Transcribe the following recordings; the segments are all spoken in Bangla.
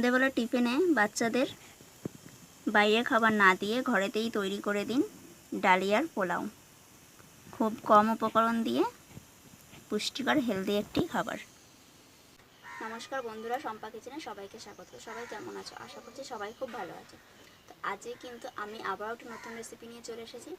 সন্ধেবেলা টিফিনে বাচ্চাদের বাইরে খাবার না দিয়ে ঘরেতেই তৈরি করে দিন ডালিয়ার পোলাও। খুব কম উপকরণ দিয়ে পুষ্টিকর হেলদি একটি খাবার। নমস্কার বন্ধুরা সম্পা কিচেনে সবাইকে স্বাগত। সবাই কেমন আছো? আশা করছি সবাই খুব ভালো আছে। তো আজকে কিন্তু আমি আবার একটা নতুন রেসিপি নিয়ে চলে এসেছি।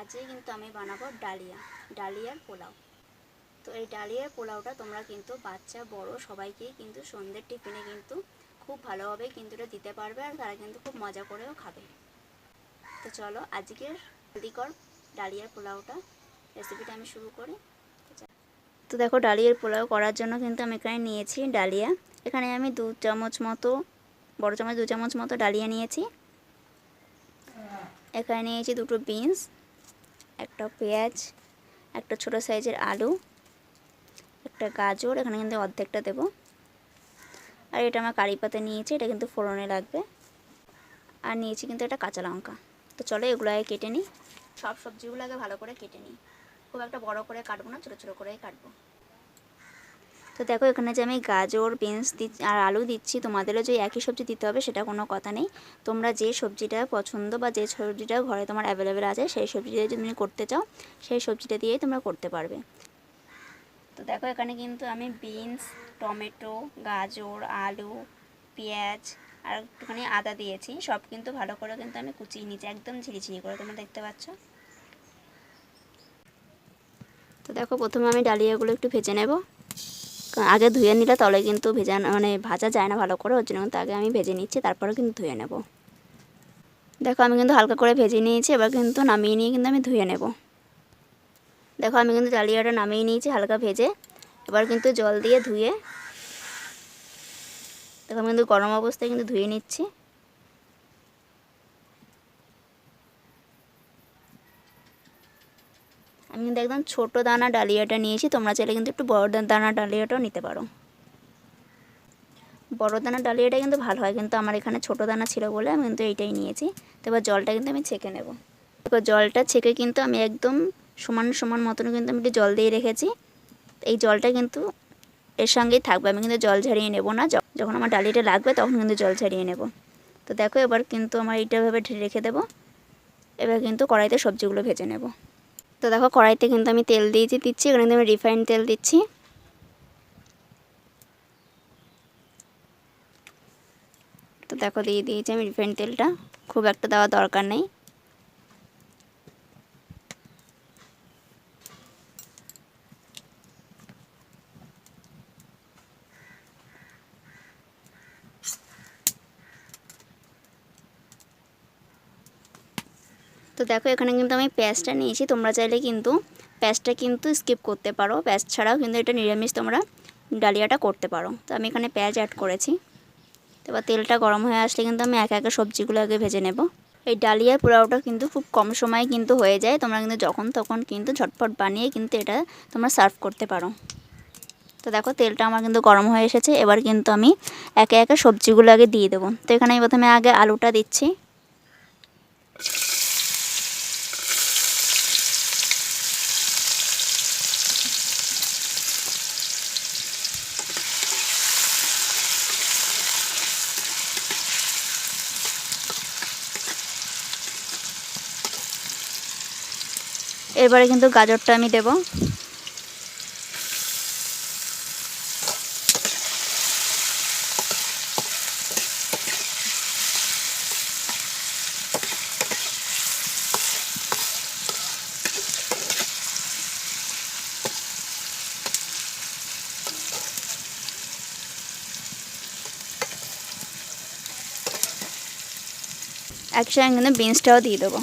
আজকে কিন্তু আমি বানাবো ডালিয়া, ডালিয়ার পোলাও। তো এই ডালিয়ার পোলাওটা তোমরা কিন্তু বাচ্চা, বড় সবাইকেই কিন্তু সন্ধ্যের টিফিনে কিন্তু খুব ভালোভাবে কিন্তু এটা দিতে পারবে আর তারা কিন্তু খুব মজা করেও খাবে। তো চলো, আজকের হেলদিকর ডালিয়ার পোলাওটা রেসিপিটা আমি শুরু করি। তো দেখো, ডালিয়ার পোলাও করার জন্য কিন্তু আমি এখানে নিয়েছি ডালিয়া। এখানে আমি দু চামচ মতো, বড় চামচ, দু চামচ মতো ডালিয়া নিয়েছি। এখানে নিয়েছি দুটো বিনস, একটা পেঁয়াজ, একটা ছোটো সাইজের আলু, একটা গাজর, এখানে কিন্তু অর্ধেকটা দেবো। আর এটা আমার কারি পাতা নিয়েছি, এটা কিন্তু ফোড়নে লাগবে। আর নিয়েছি কিন্তু এটা কাঁচা লঙ্কা। তো চলো এগুলো আগে কেটে নিই। সব সবজিগুলো আগে ভালো করে কেটে নিই। খুব একটা বড় করে কাটবো না, ছোটো ছোটো করেই কাটবো। তো দেখো এখানে যে আমি গাজর, বিনস আর আলু দিচ্ছি, তোমাদেরও যে একই সবজি দিতে হবে সেটা কোনো কথা নেই। তোমরা যে সবজিটা পছন্দ বা যে সবজিটা ঘরে তোমার অ্যাভেলেবেল আছে, সেই সবজিটা যদি তুমি করতে চাও, সেই সবজিটা দিয়েই তোমরা করতে পারবে। তো দেখো এখানে কিন্তু আমি বিনস টমেটো গাজর, আলু, পেঁয়াজ আর একটুখানি আদা দিয়েছি। সব কিন্তু ভালো করে কিন্তু আমি কুচিয়ে নিয়েছি, একদম ঝিরিঝিরি করে, তোমরা দেখতে পাচ্ছ? তো দেখো প্রথমে আমি ডালিয়াগুলো একটু ভেজে নেব। আগে ধুয়ে নিলে তলে কিন্তু ভেজা মানে ভাজা যায় না ভালো করে, ওর জন্য কিন্তু আগে আমি ভেজে নিচ্ছি তারপরে কিন্তু ধুয়ে নেব। দেখো আমি কিন্তু হালকা করে ভেজে নিয়েছি, এবার কিন্তু নামিয়ে নিয়ে কিন্তু আমি ধুয়ে নেব। দেখো, আমি কিন্তু ডালিয়াটা নামিয়ে নিয়েছি, হালকা ভেজে। এবার কিন্তু জল দিয়ে ধুয়ে, দেখো, আমি কিন্তু গরম অবস্থায় কিন্তু ধুয়ে নিচ্ছি। আমি কিন্তু একদম ছোটো দানা ডালিয়াটা নিয়েছি, তোমরা চাইলে কিন্তু একটু বড় দানা ডালিয়াটাও নিতে পারো। বড় দানা ডালিয়াটা কিন্তু ভালো হয়, কিন্তু আমার এখানে ছোটো দানা ছিল বলে আমি কিন্তু এইটাই নিয়েছি। তো এবার জলটা কিন্তু আমি ছেঁকে নেব। জলটা ছেঁকে কিন্তু আমি একদম সমান সমান মতন কিন্তু আমি একটু জল দিয়ে রেখেছি। এই জলটা কিন্তু এর সঙ্গেই থাকবে। আমি কিন্তু জল ঝারিয়ে নেব না। যখন আমার ডালিটা লাগবে তখন কিন্তু জল ঝারিয়ে নেব। তো দেখো এবার কিন্তু আমার এইটাভাবে রেখে দেবো। এবার কিন্তু কড়াইতে সবজিগুলো ভেজে নেব। তো দেখো কড়াইতে কিন্তু আমি তেল দিয়েছি, দিচ্ছি। এখানে কিন্তু আমি রিফাইন্ড তেল দিচ্ছি। তো দেখো দিয়ে দিয়েছি আমি রিফাইন্ড তেলটা। খুব একটা দেওয়া দরকার নেই। তো দেখো, এখানে কিন্তু আমি পেঁয়াজটা নিয়েছি। তোমরা চাইলে কিন্তু পেঁয়াজটা কিন্তু স্কিপ করতে পারো। প্যাঁচ ছাড়াও কিন্তু এটা নিরামিষ তোমরা ডালিয়াটা করতে পারো। তো আমি এখানে পেঁয়াজ অ্যাড করেছি। এবার তেলটা গরম হয়ে আসলে কিন্তু আমি একে একে সবজিগুলো আগে ভেজে নেব। এই ডালিয়ার পোলাওটা কিন্তু খুব কম সময়ে কিন্তু হয়ে যায়। তোমরা কিন্তু যখন তখন কিন্তু ঝটপট বানিয়ে কিন্তু এটা তোমরা সার্ভ করতে পারো। তো দেখো, তেলটা আমার কিন্তু গরম হয়ে এসেছে। এবার কিন্তু আমি একে একে সবজিগুলো আগে দিয়ে দেবো। তো এখানে আমি প্রথমে আগে আলুটা দিচ্ছি। এবারে কিন্তু গাজরটা আমি দেব। একসঙ্গে কিন্তু বিনসটাও দিয়ে দেবো।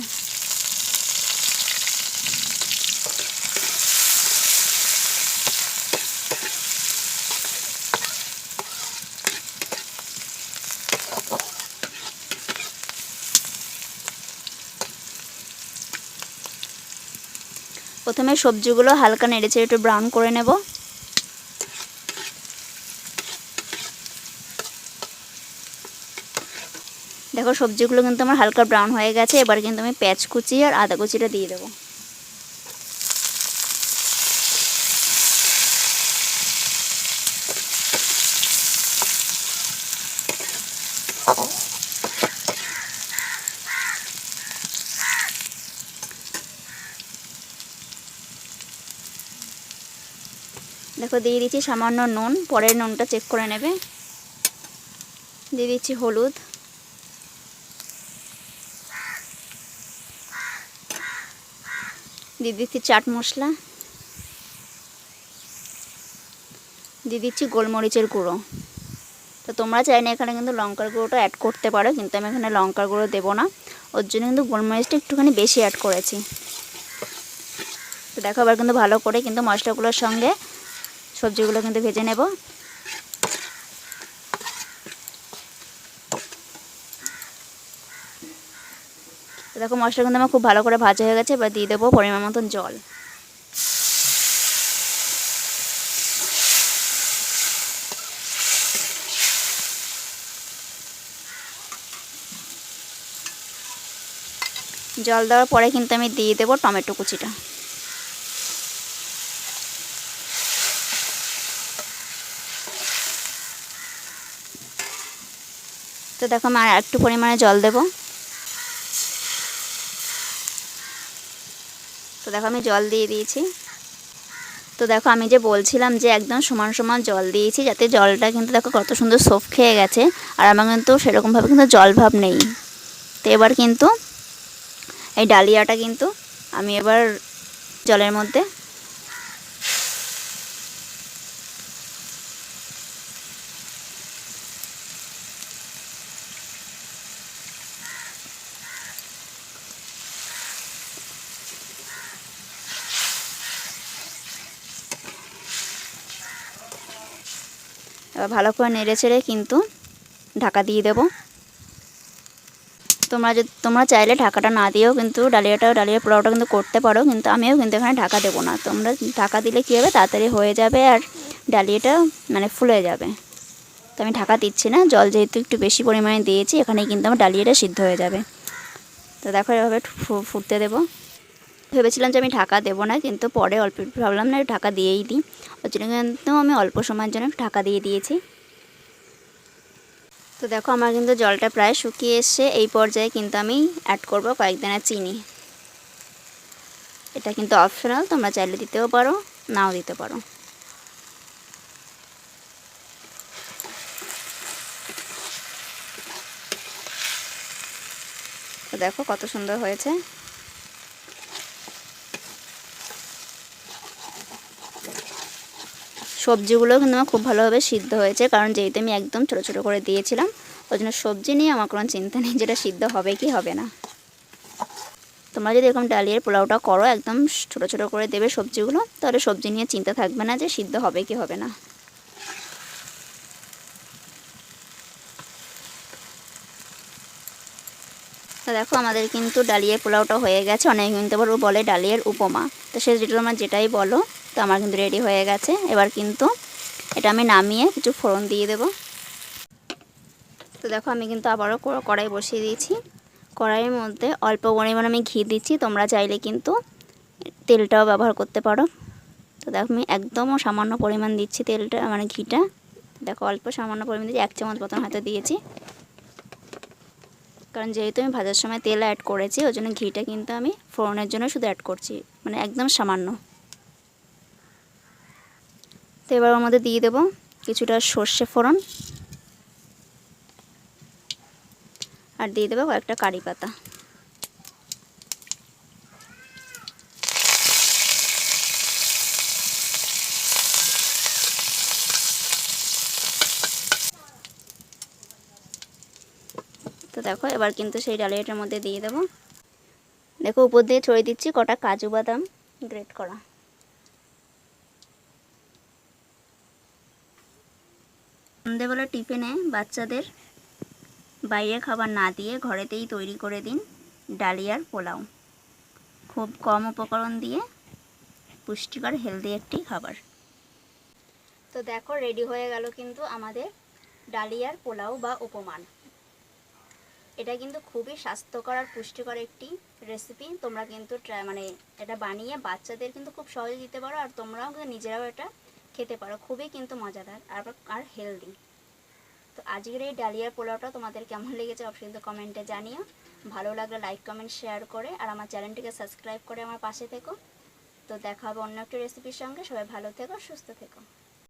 প্রথমে সবজিগুলো হালকা নেড়েছে একটু ব্রাউন করে নেব। দেখো সবজিগুলো কিন্তু আমার হালকা ব্রাউন হয়ে গেছে, এবার কিন্তু আমি পেঁয়াজ কুচি আর আদা কুচিটা দিয়ে দেবো। দেখো, দিয়ে দিচ্ছি সামান্য নুন, পরের নুনটা চেক করে নেবে। দিয়ে দিচ্ছি হলুদ। দিয়ে দিচ্ছি চাট মশলা। দিয়ে দিচ্ছি গোলমরিচের গুঁড়ো। তো তোমরা চাইলে এখানে কিন্তু লঙ্কার গুঁড়োটা অ্যাড করতে পারো, কিন্তু আমি এখানে লঙ্কার গুঁড়ো দেবো না। ওর জন্য কিন্তু গোলমরিচটা একটুখানি বেশি অ্যাড করেছি। তো দেখো আবার কিন্তু ভালো করে কিন্তু মশলাগুলোর সঙ্গে সবজিগুলো কিন্তু ভেজে নেব। দেখো মশলা কিন্তু আমার খুব ভালো করে ভাজা হয়ে গেছে, এবার দিয়ে দেবো পরিমাণ মতন জল। জল দেওয়ার পরে কিন্তু আমি দিয়ে দেবো টমেটো কুচিটা। তো দেখো আমি আর একটু পরিমাণে জল দেবো। তো দেখো আমি জল দিয়ে দিয়েছি। তো দেখো আমি যে বলছিলাম যে একদম সমান সমান জল দিয়েছি, যাতে জলটা কিন্তু দেখো কত সুন্দর সোফ খেয়ে গেছে, আর আমার কিন্তু সেরকমভাবে কিন্তু জল ভাব নেই। তো এবার কিন্তু এই ডালিয়াটা কিন্তু আমি এবার জলের মধ্যে ভালো করে নেড়ে চেড়ে কিন্তু ঢাকা দিয়ে দেবো। তোমরা যদি তোমরা চাইলে ঢাকাটা না দিয়েও কিন্তু ডালিয়াটা ডালিয়া পোলাওটা কিন্তু করতে পারো, কিন্তু আমিও কিন্তু এখানে ঢাকা দেবো না। তোমরা ঢাকা দিলে কী হবে? তাড়াতাড়ি হয়ে যাবে আর ডালিয়াটা মানে ফুলে যাবে। তো আমি ঢাকা দিচ্ছি না, জল যেহেতু একটু বেশি পরিমাণে দিয়েছি এখানে কিন্তু আমার ডালিয়াটা সিদ্ধ হয়ে যাবে। তো দেখো এভাবে ফুটতে দেবো। ভেবেছিলাম যে আমি ঢাকা দেবো না, কিন্তু পরে অল্প ভাবলাম, না, ঢাকা দিয়েই দিই। ওর জন্য কিন্তু আমি অল্প সময়ের জন্য ঢাকা দিয়ে দিয়েছি। তো দেখো, আমার কিন্তু জলটা প্রায় শুকিয়ে এসছে। এই পর্যায়ে কিন্তু আমি অ্যাড করব কয়েকদানা চিনি। এটা কিন্তু অপশনাল তোমরা চাইলে দিতেও পারো, নাও দিতে পারো। দেখো কত সুন্দর হয়েছে। সবজিগুলো কিন্তু আমার খুব ভালোভাবে সিদ্ধ হয়েছে, কারণ যেহেতু আমি একদম ছোটো ছোটো করে দিয়েছিলাম, ওই জন্য সবজি নিয়ে আমার কোনো চিন্তা নেই যেটা সিদ্ধ হবে কি হবে না। তোমরা যদি এরকম ডালিয়ার পোলাওটা করো, একদম ছোটো ছোটো করে দেবে সবজিগুলো, তাহলে সবজি নিয়ে চিন্তা থাকবে না যে সিদ্ধ হবে কি হবে না। তো দেখো আমাদের কিন্তু ডালিয়ার পোলাওটা হয়ে গেছে, অনেক কিন্তু বলে ডালিয়ার উপমা, তো সে যেটা তোমার যেটাই বলো তো আমার কিন্তু রেডি হয়ে গেছে। এবার কিন্তু এটা আমি নামিয়ে কিছু ফোড়ন দিয়ে দেব। তো দেখো আমি কিন্তু আবারও কড়াই বসিয়ে দিয়েছি। কড়াইয়ের মধ্যে অল্প পরিমাণে আমি ঘি দিচ্ছি, তোমরা চাইলে কিন্তু তেলটাও ব্যবহার করতে পারো। তো দেখো আমি একদমও সামান্য পরিমাণ দিচ্ছি তেলটা মানে ঘিটা। দেখো অল্প সামান্য পরিমাণ দিচ্ছি, এক চামচ মতন হয়তো দিয়েছি। কারণ যেহেতু আমি ভাজার সময় তেল অ্যাড করেছি, ওই জন্য ঘিটা কিন্তু আমি ফোড়নের জন্য শুধু অ্যাড করছি মানে একদম সামান্য। তো এবার মধ্যে দিয়ে দেবো কিছুটা সর্ষে ফোড়ন। আর দিয়ে দেবো কয়েকটা কারি পাতা। তো দেখো, এবার কিন্তু সেই ডালিয়াটার মধ্যে দিয়ে দেবো। দেখো, উপর দিয়ে ছড়িয়ে দিচ্ছি কটা কাজু বাদাম গ্রেট করা। সন্ধেবেলা টিফিনে বাচ্চাদের বাইরে খাবার না দিয়ে ঘরেতেই তৈরি করে দিন ডালিয়ার পোলাও। খুব কম উপকরণ দিয়ে পুষ্টিকর হেলদি একটি খাবার। তো দেখো রেডি হয়ে গেল কিন্তু আমাদের ডালিয়ার পোলাও বা উপমান। এটা কিন্তু খুবই স্বাস্থ্যকর আর পুষ্টিকর একটি রেসিপি তোমরা কিন্তু মানে এটা বানিয়ে বাচ্চাদের কিন্তু খুব সহজে দিতে পারো। আর তোমরাও নিজেরাও এটা খেতে পারো, খুবই কিন্তু মজাদার আর আর হেলদি তো আজকের এই ডালিয়ার পোলাওটা তোমাদের কেমন লেগেছে অবশ্যই কিন্তু কমেন্টে জানিও। ভালো লাগলে লাইক কমেন্ট শেয়ার করে আর আমার চ্যানেলটিকে সাবস্ক্রাইব করে আমার পাশে থেকো। তো দেখা হবে অন্য একটি রেসিপির সঙ্গে। সবাই ভালো থেকো, সুস্থ থেকো।